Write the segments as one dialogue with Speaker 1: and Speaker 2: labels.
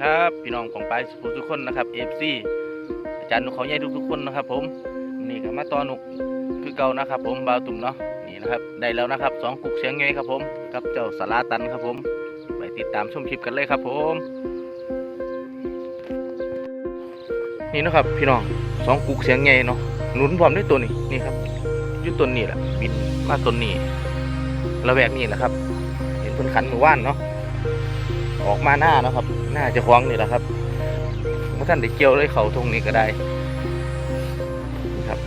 Speaker 1: ครับ พี่น้องของปลายสุทุกคนนะครับเอฟซีอาจารย์นุกเขาใหญ่ทุกๆคนนะครับ ผมนี่ก็มาตอนุกคือเก่านะครับ ผมบาวตุ่มเนาะนี่นะครับได้แล้วนะครับสองกุกเสียงไงครับผมกับเจ้าสาราตันครับผมไปติดตามชมคลิปกันเลยครับ ผม นี่นะครับ พี่น้องสองกุกเสียงไงเนาะหนุนพร้อมด้วยตัวนี้นี่ครับยุต้นนี่แหละบินมาต้นนี้ระแวกนี่แหละครับ เห็นเพิ่นขันมือว่านเนาะออกมาหน้าเนาะครับ น้าจะคว้างนี่แหละครับเมื่อท่านได้เกี่ยวเลยเขาตรงนี้ก็ได้ครับ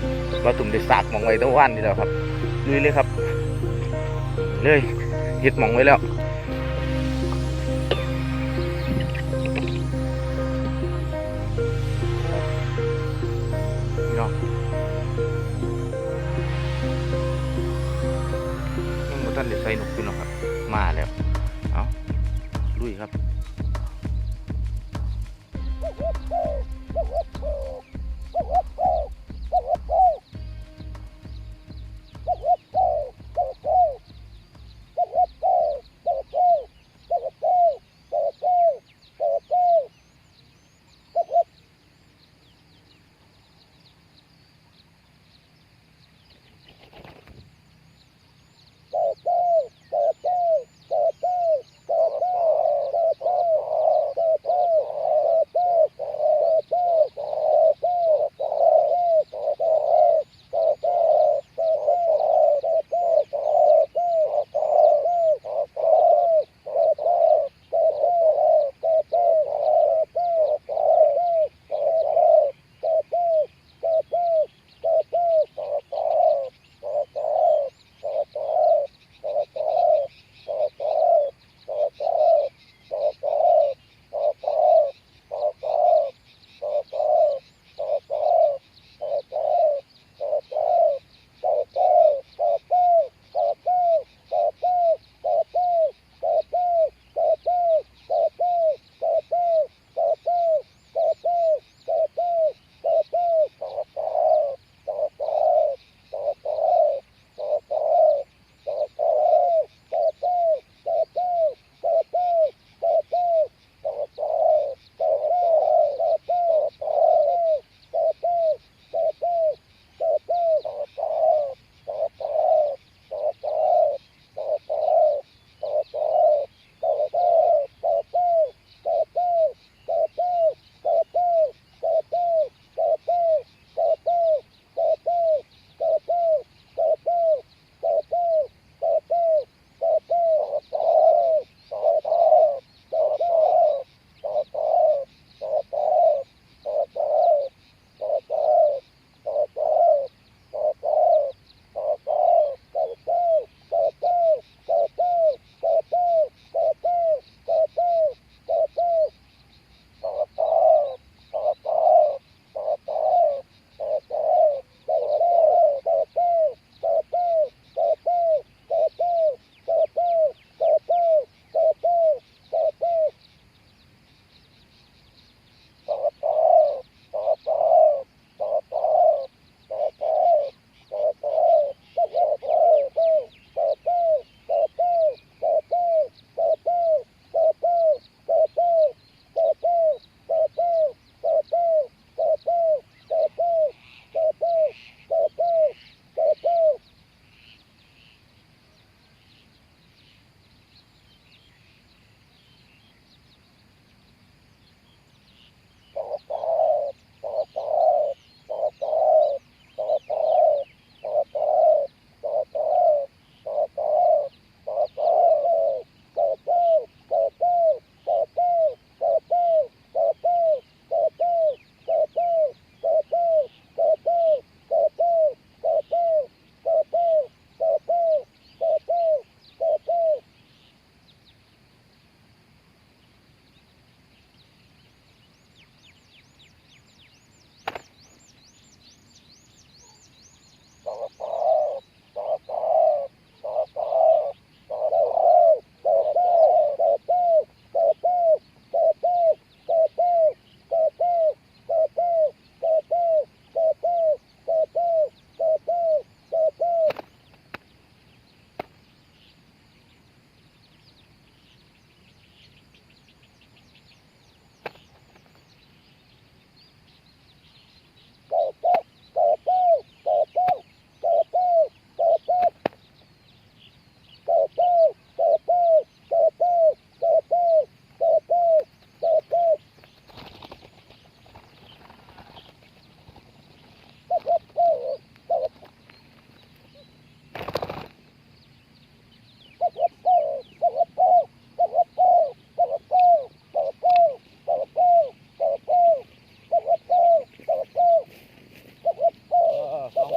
Speaker 1: ว่าตุ่มได้สากหมองไว้ตั้งว่านนี่แล้วครับลุยเลยครับ เลยเห็ดหมองไว้แล้วพี่น้องยังบ่ท่านได้ใส่นกพี่น้องครับ มาแล้ว เอาลุยครับ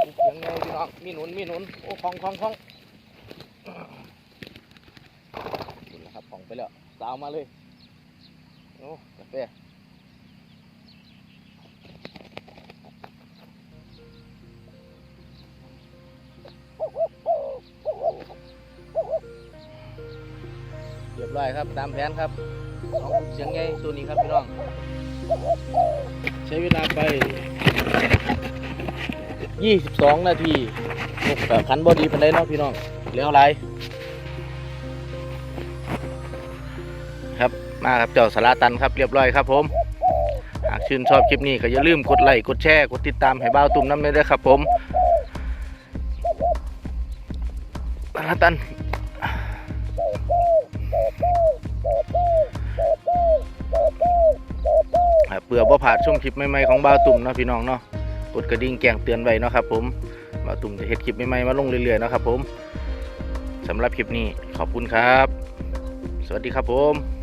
Speaker 1: โอ้ของของของนี่แหละครับของไปแล้วสาวมาเลยโอ้กาแฟเรียบร้อยครับตามแผนครับของเสียงไงตัวนี้ครับพี่น้อง ใช้เวลาไป 22 นาทีนกกับขันบอดีพันได้เนาะพี่น้องเลี้ยวไรครับมาครับเจ้าสาราตันครับเรียบร้อยครับผมหากชื่นชอบคลิปนี้ก็อย่าลืมกดไลค์กดแชร์กดติดตามให้บ้าวตุ่มน้ำเลยด้วยครับผมสาราตันครับเพื่อบ่ผาดชมคลิปใหม่ๆของบ้าวตุ่มนะพี่น้องเนาะ กดกระดิ่งแจ้งเตือนไว้เนาะครับผมมาตุ่มจะเห็ดคลิปใหม่ๆมาลงเรื่อยๆเนาะครับผมสำหรับคลิปนี้ขอบคุณครับ สวัสดีครับผม